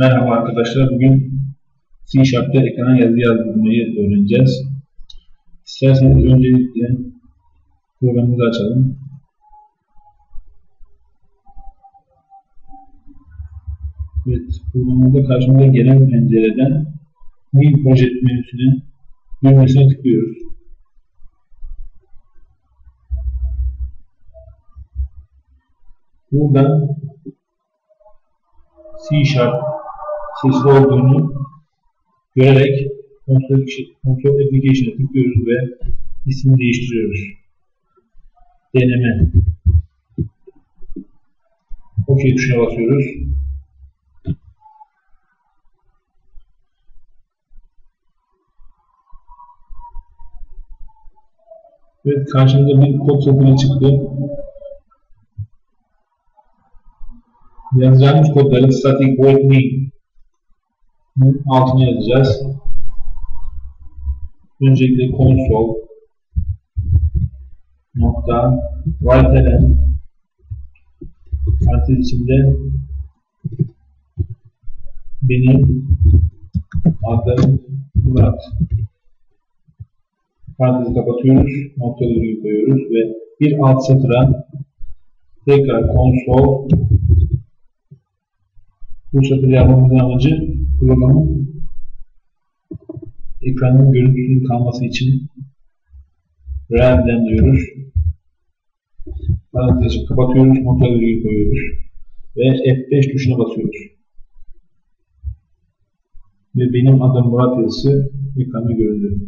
Merhaba arkadaşlar. Bugün C Sharp'ta ekrana yazı yazdırmayı öğreneceğiz. İsterseniz öncelikle programımızı açalım. Evet, programımızda karşımıza gelen pencereden New Project menüsüne düğmesine tıklıyoruz. Buradan C Sharp sesli olduğunu görerek Console, Console Application'a tıklıyoruz ve ismini değiştiriyoruz. Deneme. OK tuşuna basıyoruz. Evet karşımıza bir kod satırı çıktı. Yazacağımız kodların static void name altına yazacağız. Öncelikle console nokta write'den parantez içinde benim adım Murat parantezi kapatıyoruz nokta virgül koyuyoruz ve bir alt satıra tekrar console bu satır yapmamızın amacı programın ekranın görüntüsünün kalması için RAM'den diyoruz. Parantezi kapatıyoruz, nokta virgül koyuyoruz. Ve F5 tuşuna basıyoruz. Ve benim adım Murat yazısı ekranda göründü.